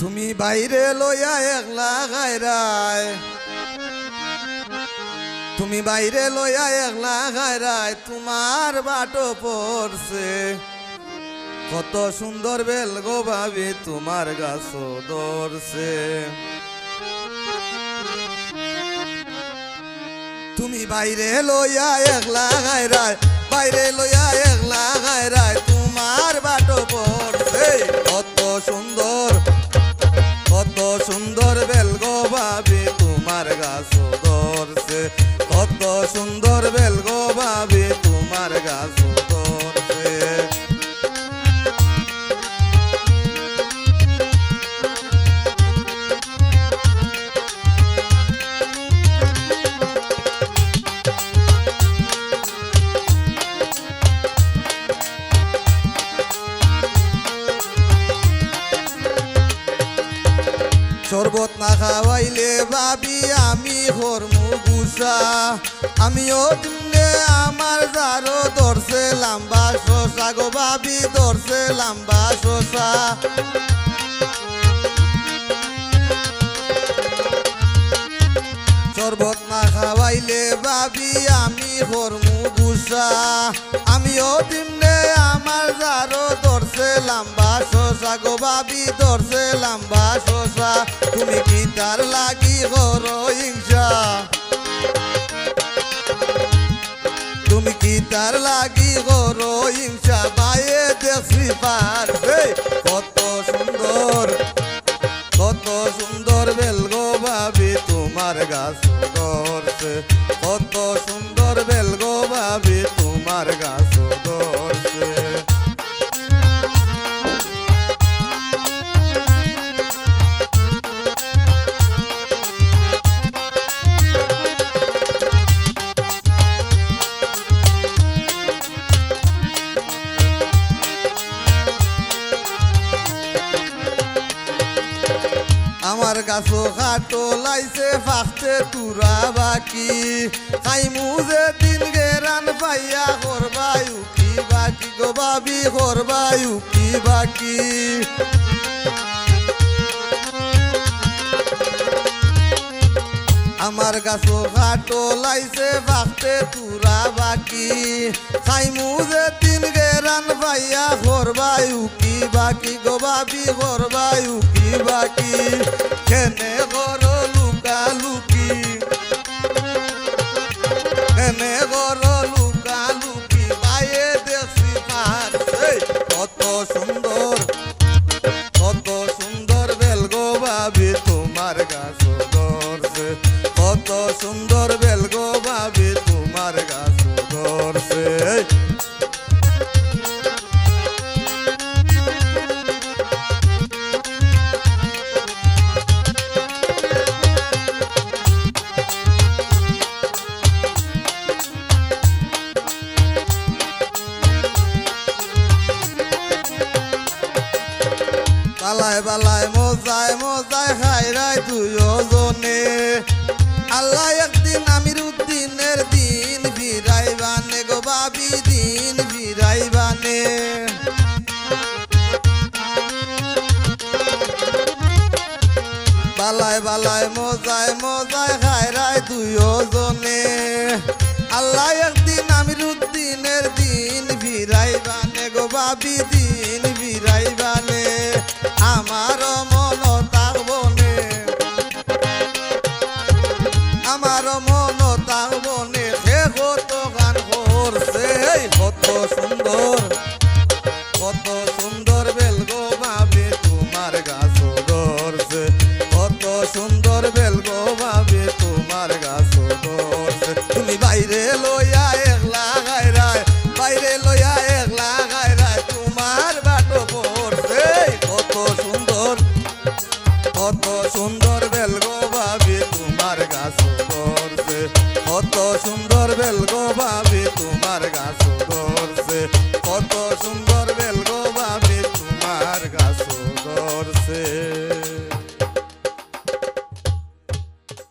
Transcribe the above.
তুমি বাইরে লইয়া একলা গায়রায় তুমি বাইরে লইয়া একলা গায়রায় তোমার বাটো পড়ছে। কত সুন্দর বেল গো ভাবি, তোমার গাছ ধরছে। তুমি বাইরে লইয়া একলা গায়রায় বাইরে লইয়া একলা গায়রায় কত সুন্দর বেল গো ভাবি তোমার গাছ শরবত না খাওয়াইলে ভাবি আমি হরমু গুসা আমিও দিনে আমার যারো ধরছে, লাম্বা শশা গো ভাবি ধরছে, লাম্বা শশা। শরবত না খাওয়াইলে ভাবি আমি হরমু গুসা। আমিও দিনে আমার যারো ধরছে, লাম্বা শশা গো ভাবি ধরছে, লাম্বা লাগি করো হিংসা মায়ে দেখছি পার কত সুন্দর কত সুন্দর বেল গো ভাবি, তোমার গাছ ধরছে কত সুন্দর আমার গাছো খাটো লাইছে ফাঁকতে তুরা বাকি। খাই মুজে দিন গেরান পাইয়া করবাই কি বাকি গো বাবি করবাই উকি বাকি। আমার গাছো খাটো লাইছে ফাঁকতে তুরা বাকি। খাইমু যে তিন গেরান পাইয়া করবাই উকি বাকি গো বাবি করবাই উকি বাকি। কেনে কর লুকা লুকি কেনে কর লুকা লুকি পায়ে দেখছি এই, কত সুন্দর কত সুন্দর বেল গো পালায় পালায় মজায় মজায় খাইরাই দুজনে আল্লাহ একদিন আমির বালায় বালায়, মজায় মজায় খাইরাই দুজনে আল্লাহ একদিন আমির উদ্দিনের দিন ফিরাই বানে গো বাবি, দিন ফিরাই বানে। আমার মন তাকবনে আমার মন তাকবনে সে কত গান করছে কত সুন্দর কত সুন্দর বেল গো বাইরে লইয়া একলা গায়রায় বাইরে লইয়া একলা গায়রায় তোমার বাটো পড়ছে। কত সুন্দর কত সুন্দর বেলগো ভাবি তোমার গাছ ধরছে। কত সুন্দর বেলগো ভাবি তোমার গাছ ধরছে। কত সুন্দর